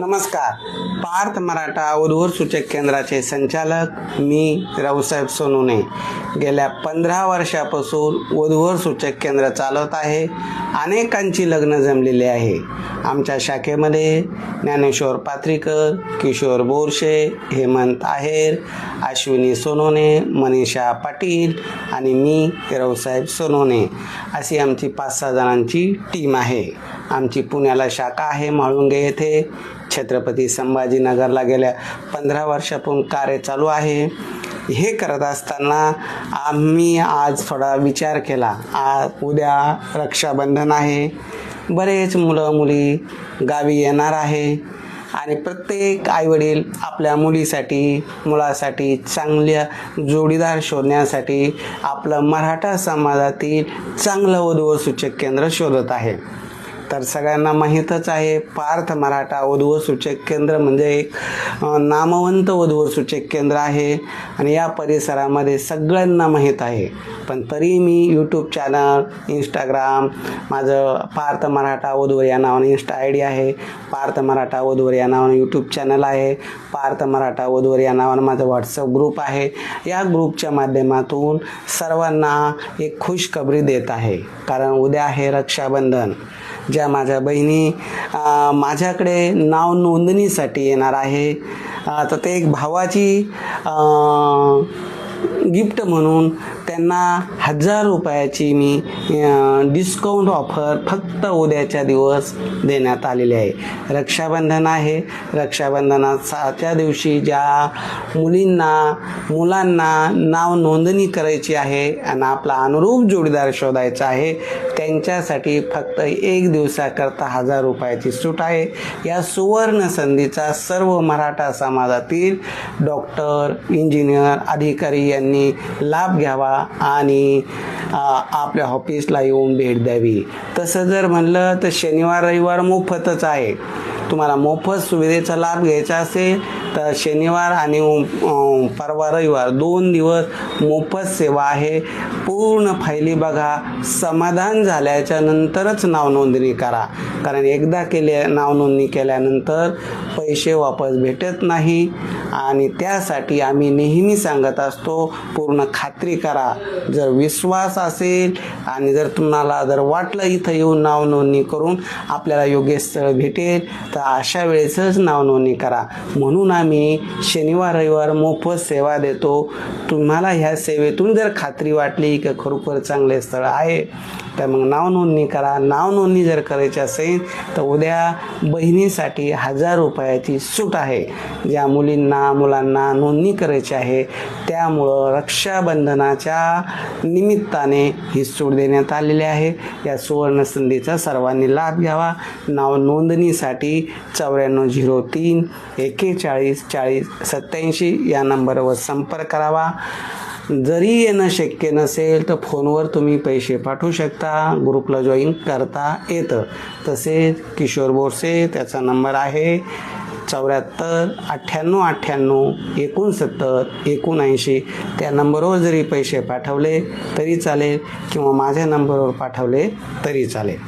नमस्कार. पार्थ मराठा उद्भूर सूचक केंद्राचे संचालक मी रावसाहेब सोनूने गेल्या पंधरा वर्षापासून उद्भूर सूचक केंद्र चालवत आहे. अनेकांची लग्न जमलेली आहे. आमच्या शाखेमध्ये ज्ञानेश्वर पात्रीकर किशोर बोरशे हेमंत आहेर अश्विनी सोनोने मनीषा पाटील आणि मी रावसाहेब सोनोने अशी आमची पाच सहा जणांची टीम आहे. आमची पुण्याला शाखा आहे म्हाळुंगे येथे. छत्रपती संभाजीनगरला गेल्या पंधरा वर्षापासून कार्य चालू आहे. हे करत असताना आम्ही आज थोडा विचार केला आ उद्या रक्षाबंधन आहे. बरेच मुलं मुली गावी येणार आहे आणि प्रत्येक आईवडील आपल्या मुलीसाठी मुलासाठी चांगल्या जोडीदार शोधण्यासाठी आपलं मराठा समाजातील चांगलं वधू सूचक केंद्र शोधत आहे. तर सगळ्यांना माहीतच आहे पार्थ मराठा वधूवर सूचक केंद्र म्हणजे एक नामवंत वधूवर सूचक केंद्र आहे आणि या परिसरामध्ये सगळ्यांना माहीत आहे. पण तरी मी यूट्यूब चॅनल इंस्टाग्राम माझं पार्थ मराठा वधूवर या नावाने इंस्टा आय डी आहे पार्थ मराठा वधूवर या नावाने यूट्यूब चॅनल आहे पार्थ मराठा वधूवर या नावानं माझं व्हॉट्सअप ग्रुप आहे. या ग्रुपच्या माध्यमातून सर्वांना एक खुशखबरी देत आहे. कारण उद्या आहे रक्षाबंधन. ज्या माझ्या बहिणी माझ्याकडे नाव नोंदणीसाठी येणार आहे. तर ते एक भावाची गिफ्ट म्हणून त्यांना हजार रुपयाची मी डिस्काउंट ऑफर फक्त उद्याच्या दिवस देण्यात आलेली आहे. रक्षाबंधन आहे. रक्षाबंधनाच्या दिवशी ज्या मुलींना मुलांना नाव नोंदणी करायची आहे आणि आपला अनुरूप जोडीदार शोधायचा आहे त्यांच्यासाठी फक्त एक दिवसाकरता हजार रुपयाची सूट आहे. या सुवर्ण संधीचा सर्व मराठा समाजातील डॉक्टर इंजिनियर अधिकारी यांनी लाभ घ्यावा. आणि आपल्या ऑफिसला येऊन भेट द्यावी. तसं जर म्हणलं तर शनिवार रविवार मोफतच आहे. तुम्हाला मोफत सुविधेचा लाभ घ्यायचा असेल तर शनिवार आणि परवा रविवार दोन दिवस मोफत सेवा आहे. पूर्ण फायली बघा. समाधान झाल्याच्या नंतरच नावनोंदणी करा. कारण एकदा केले नावनोंदणी केल्यानंतर पैसे वापस भेटत नाही. आणि त्यासाठी आम्ही नेहमी सांगत असतो पूर्ण खात्री करा. जर विश्वास असेल आणि जर तुम्हाला जर वाटलं इथं येऊन नावनोंदणी करून आपल्याला योग्य स्थळ भेटेल तर अशा वेळेसच नावनोंदणी करा. म्हणून आम्ही शनिवार रविवार मोफत सेवा देतो. तुम्हाला ह्या सेवेतून जर खात्री वाटली की खरोखर चांगले स्थळ आहे तर मग नाव नोंदणी करा. नाव नोंदणी जर करायची असेल तर उद्या बहिणीसाठी हजार रुपयाची सूट आहे. ज्या मुलींना मुलांना नोंदणी करायची आहे त्यामुळं रक्षाबंधनाच्या निमित्ताने ही सूट देण्यात आलेली आहे. या सुवर्ण संधीचा सर्वांनी लाभ घ्यावा. नाव नोंदणीसाठी चौऱ्याण्णव झिरो तीन एकेचाळीस चाळीस सत्याऐंशी या नंबरवर संपर्क करावा. जरी येणं शक्य नसेल तर फोनवर तुम्ही पैसे पाठवू शकता. ग्रुपला जॉईन करता येतं. तसेच किशोर बोरसे त्याचा नंबर आहे चौऱ्याहत्तर अठ्ठ्याण्णव अठ्ठ्याण्णव एकोणसत्तर एकोणऐंशी त्या नंबरवर जरी पैसे पाठवले तरी चालेल किंवा माझ्या नंबरवर पाठवले तरी चालेल.